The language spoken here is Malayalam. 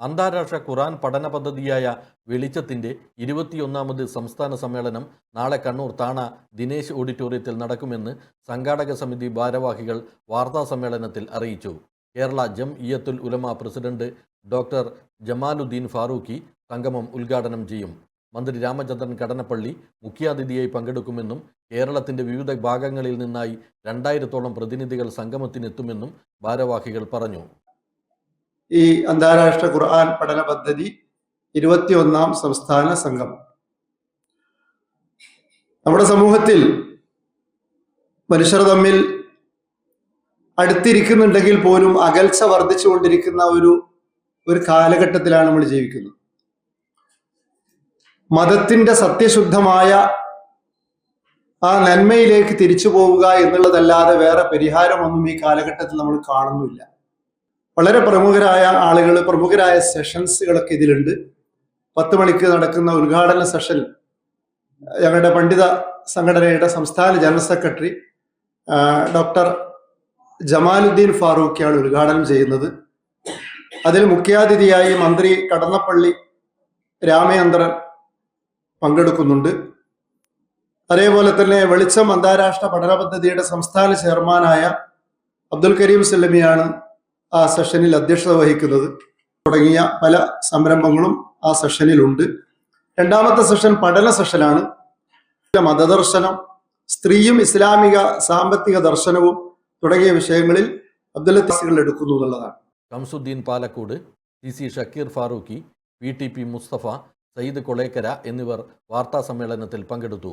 അന്താരാഷ്ട്ര ഖുറാൻ പഠന പദ്ധതിയായ വെളിച്ചത്തിന്റെ ഇരുപത്തിയൊന്നാമത് സംസ്ഥാന സമ്മേളനം നാളെ കണ്ണൂർ താണ ദിനേശ് ഓഡിറ്റോറിയത്തിൽ നടക്കുമെന്ന് സംഘാടക സമിതി ഭാരവാഹികൾ വാർത്താ സമ്മേളനത്തിൽ അറിയിച്ചു. Kerala Jamiyyathul Ulama president doctor Jamaluddin Farooqi സംഗമം ഉദ്ഘാടനം ചെയ്യും. മന്ത്രി രാമചന്ദ്രൻ കടനപ്പള്ളി മുഖ്യാതിഥിയായി പങ്കെടുക്കുമെന്നും കേരളത്തിന്റെ വിവിധ ഭാഗങ്ങളിൽ നിന്നായി രണ്ടായിരത്തോളം പ്രതിനിധികൾ സംഗമത്തിനെത്തുമെന്നും ഭാരവാഹികൾ പറഞ്ഞു. ഈ അന്താരാഷ്ട്ര ഖുർആൻ പഠന പദ്ധതി ഇരുപത്തിയൊന്നാം സംസ്ഥാന സംഘം. നമ്മുടെ സമൂഹത്തിൽ മനുഷ്യർ തമ്മിൽ അടുത്തിരിക്കുന്നുണ്ടെങ്കിൽ പോലും അകൽച്ച വർദ്ധിച്ചുകൊണ്ടിരിക്കുന്ന ഒരു ഒരു കാലഘട്ടത്തിലാണ് നമ്മൾ ജീവിക്കുന്നത്. മതത്തിന്റെ സത്യശുദ്ധമായ ആ നന്മയിലേക്ക് തിരിച്ചു പോവുക എന്നുള്ളതല്ലാതെ വേറെ പരിഹാരമൊന്നും ഈ കാലഘട്ടത്തിൽ നമ്മൾ കാണുന്നില്ല വളരെ പ്രമുഖരായ ആളുകൾ പ്രമുഖരായ സെഷൻസുകളൊക്കെ ഇതിലുണ്ട്. പത്ത് മണിക്ക് നടക്കുന്ന ഉദ്ഘാടന സെഷൻ ഞങ്ങളുടെ പണ്ഡിത സംഘടനയുടെ സംസ്ഥാന ജനറൽ സെക്രട്ടറി ഡോക്ടർ ജമാലുദ്ദീൻ ഫാറൂഖിയാണ് ഉദ്ഘാടനം ചെയ്യുന്നത്. അതിൽ മുഖ്യാതിഥിയായി മന്ത്രി കടന്നപ്പള്ളി രാമചന്ദ്രൻ പങ്കെടുക്കുന്നുണ്ട്. അതേപോലെ തന്നെ വെളിച്ചം അന്താരാഷ്ട്ര പഠന പദ്ധതിയുടെ സംസ്ഥാന ചെയർമാനായ അബ്ദുൽ കരീം സല്ലമിയാണ് ആ സെഷനിൽ അധ്യക്ഷത വഹിക്കുന്നത് തുടങ്ങിയ പല സംരംഭങ്ങളും ആ സെഷനിൽ ഉണ്ട് രണ്ടാമത്തെ സെഷൻ പഠന സെഷനാണ്. മതദർശനം സ്ത്രീയും ഇസ്ലാമിക സാമ്പത്തിക ദർശനവും തുടങ്ങിയ വിഷയങ്ങളിൽ അബ്ദുൽ ലത്തീസുകൾ എടുക്കുന്നു എന്നുള്ളതാണ്. Shamsuddin Palakkode C C Shakeer Farooqi P T P Mustafa Sayyid Kolekkara എന്നിവർ വാർത്താ സമ്മേളനത്തിൽ പങ്കെടുത്തു.